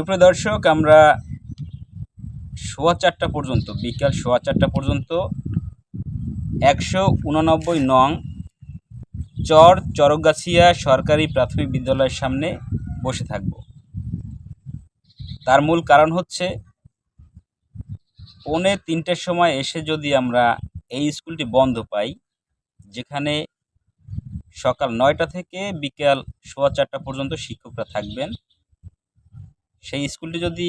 সুপ্রিয় দর্শক, আমরা সোয়া চারটা পর্যন্ত, বিকাল সোয়া চারটা পর্যন্ত একশো উননব্বই নং চর চরগাছিয়া সরকারি প্রাথমিক বিদ্যালয়ের সামনে বসে থাকব। তার মূল কারণ হচ্ছে, পৌনে তিনটের সময় এসে যদি আমরা এই স্কুলটি বন্ধ পাই, যেখানে সকাল নয়টা থেকে বিকাল সোয়া চারটা পর্যন্ত শিক্ষকরা থাকবেন সেই স্কুলটি যদি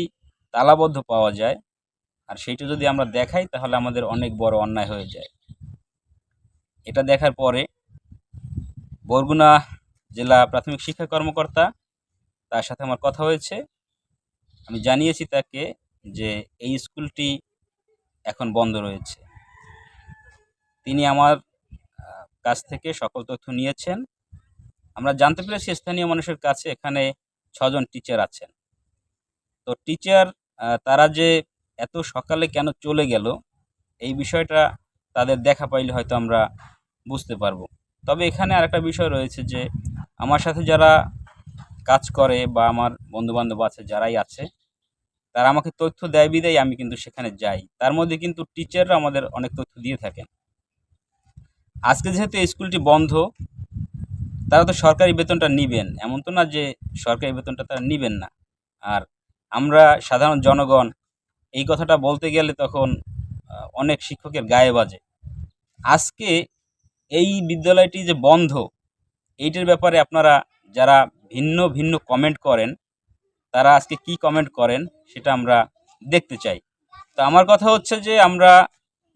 তালাবদ্ধ পাওয়া যায় আর সেইটা যদি আমরা দেখাই, তাহলে আমাদের অনেক বড় অন্যায় হয়ে যায়। এটা দেখার পরে বরগুনা জেলা প্রাথমিক শিক্ষা কর্মকর্তা তার সাথে আমার কথা হয়েছে। আমি জানিয়েছি তাকে যে এই স্কুলটি এখন বন্ধ রয়েছে। তিনি আমার কাছ থেকে সকল তথ্য নিয়েছেন। আমরা জানতে পেরেছি স্থানীয় মানুষের কাছে এখানে ছজন টিচার আছেন। তো টিচার তারা যে এত সকালে কেন চলে গেল, এই বিষয়টা তাদের দেখা পাইলে হয়তো আমরা বুঝতে পারব। তবে এখানে আরেকটা বিষয় রয়েছে যে, আমার সাথে যারা কাজ করে বা আমার বন্ধুবান্ধব আছে, যারাই আছে, তারা আমাকে তথ্য দেয় বিদায় আমি কিন্তু সেখানে যাই। তার মধ্যে কিন্তু টিচাররা আমাদের অনেক তথ্য দিয়ে থাকেন। আজকে যেহেতু স্কুলটি বন্ধ, তারা তো সরকারি বেতনটা নিবেন। এমন তো না যে সরকারি বেতনটা তারা নিবেন না। আর আমরা সাধারণ জনগণ এই কথাটা বলতে গেলে তখন অনেক শিক্ষকের গায়ে বাজে। আজকে এই বিদ্যালয়টি যে বন্ধ, এইটার ব্যাপারে আপনারা যারা ভিন্ন ভিন্ন কমেন্ট করেন, তারা আজকে কি কমেন্ট করেন সেটা আমরা দেখতে চাই। তো আমার কথা হচ্ছে যে আমরা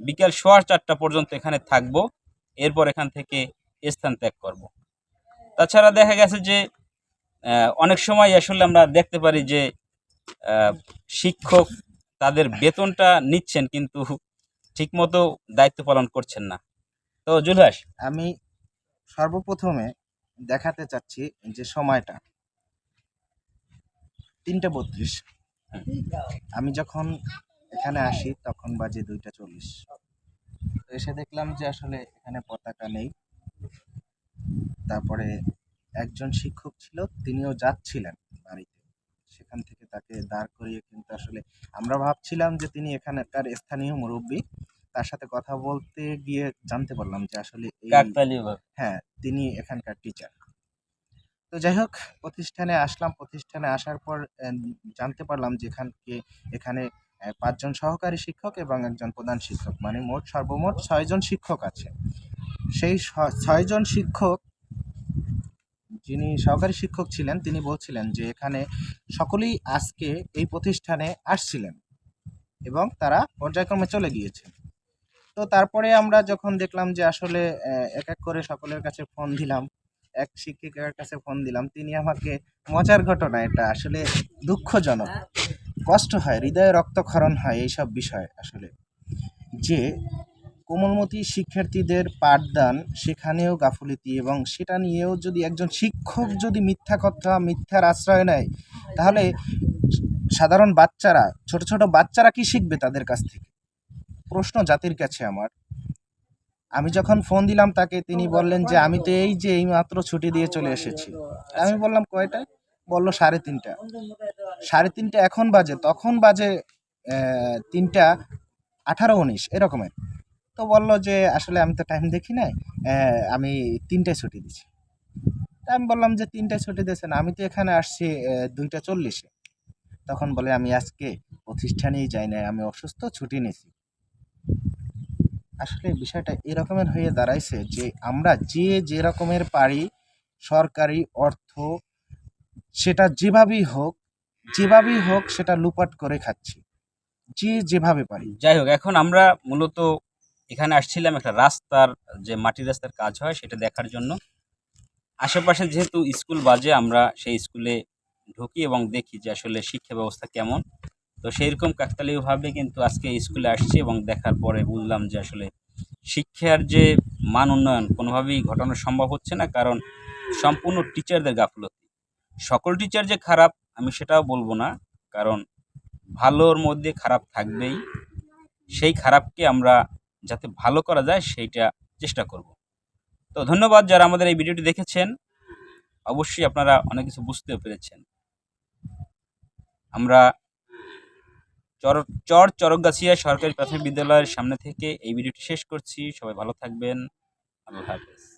বিকেল সোয়া চারটা পর্যন্ত এখানে থাকব, এরপর এখান থেকে স্থান ত্যাগ করব। তাছাড়া দেখা গেছে যে অনেক সময় আসলে আমরা দেখতে পারি যে শিক্ষক তাদের বেতনটা নিচ্ছেন কিন্তু ঠিকমতো দায়িত্ব পালন করছেন না। তো জুলহাস। আমি সর্বপ্রথমে দেখাতে চাচ্ছি যে সময়টা। তিনটে বত্রিশ। আমি যখন এখানে আসি তখন বাজে দুইটা চল্লিশ। এসে দেখলাম যে আসলে এখানে পতাকা নেই। তারপরে একজন শিক্ষক ছিল, তিনিও যাচ্ছিলেন। তাকে দাঁড় করিয়ে কিন্তু আসলে আমরা ভাবছিলাম যে তিনি এখানকার স্থানীয় মুরব্বী। তার সাথে কথা বলতে গিয়ে জানতে পারলাম যে আসলে হ্যাঁ তিনি এখানকার টিচার তো যাই হোক প্রতিষ্ঠানে আসলাম। প্রতিষ্ঠানে আসার পর জানতে পারলাম যে এখানকে এখানে পাঁচজন সহকারী শিক্ষক এবং একজন প্রধান শিক্ষক। মানে মোট সর্বমোট ছয়জন শিক্ষক আছে। সেই ছয়জন শিক্ষক যিনি সহকারী শিক্ষক ছিলেন, তিনি বলছিলেন যে এখানে সকলেই আজকে এই প্রতিষ্ঠানে আসছিলেন এবং তারা পর্যায়ক্রমে চলে গিয়েছেন। তো তারপরে আমরা যখন দেখলাম যে আসলে এক এক করে সকলের কাছে ফোন দিলাম, এক শিক্ষিকার কাছে ফোন দিলাম, তিনি আমাকে মজার ঘটনা, এটা আসলে দুঃখজনক। কষ্ট হয়, হৃদয়ে রক্তক্ষরণ হয় এইসব বিষয় আসলে। যে কোমলমতি শিক্ষার্থীদের পাঠদান সেখানেও গাফুলিতি এবং সেটা নিয়েও যদি একজন শিক্ষক যদি মিথ্যা কথা মিথ্যার আশ্রয় নেয় তাহলে সাধারণ বাচ্চারা ছোট ছোট বাচ্চারা কি শিখবে তাদের কাছ থেকে? প্রশ্ন জাতির কাছে আমার। আমি যখন ফোন দিলাম তাকে তিনি বললেন যে আমি তো এই যে এই মাত্র ছুটি দিয়ে চলে এসেছি। আমি বললাম কয়টায় বলল সাড়ে তিনটা। সাড়ে তিনটা এখন বাজে তখন বাজে তিনটা আঠারো উনিশ এরকমের। তো বলল যে, আসলে আমি তো টাইম দেখি নাই আমি তিনটায় ছুটি দিছি আমি বললাম যে, তিনটায় ছুটি দিয়েছেন, আমি তো এখানে আসছি দুইটা চল্লিশে। তখন বলে, আমি আজকে প্রতিষ্ঠানেই যাই নাই, আমি অসুস্থ, ছুটি নিয়েছি। আসলে বিষয়টা এরকমের হয়ে দাঁড়াইছে যে, আমরা যে যে রকমের পারি সরকারি অর্থ, সেটা যেভাবেই হোক যেভাবেই হোক, সেটা লুপাট করে খাচ্ছি, যে যেভাবে পারি। যাই হোক, এখন আমরা মূলত এখানে আসছিলাম একটা রাস্তার যে মাটির রাস্তার কাজ হয় সেটা দেখার জন্য। আশেপাশে যেহেতু স্কুল বাজে, আমরা সেই স্কুলে ঢুকি এবং দেখি যে আসলে শিক্ষা ব্যবস্থা কেমন। তো সেই রকম কাকতালীয়ভাবে কিন্তু আজকে স্কুলে আসছি এবং দেখার পরে বুঝলাম যে আসলে শিক্ষার যে মান উন্নয়ন কোনোভাবেই ঘটানো সম্ভব হচ্ছে না, কারণ সম্পূর্ণ টিচারদের গাফলতি। সকল টিচার যে খারাপ, আমি সেটাও বলব না, কারণ ভালোর মধ্যে খারাপ থাকবেই। সেই খারাপকে আমরা যাতে ভালো করা যায় সেইটা চেষ্টা করব। তো ধন্যবাদ যারা আমাদের এই ভিডিওটি দেখেছেন। অবশ্যই আপনারা অনেক কিছু বুঝতেও পেরেছেন। আমরা চর চর চরকগাছিয়া সরকারি প্রাথমিক বিদ্যালয়ের সামনে থেকে এই ভিডিওটি শেষ করছি। সবাই ভালো থাকবেন। আল্লাহ হাফেজ।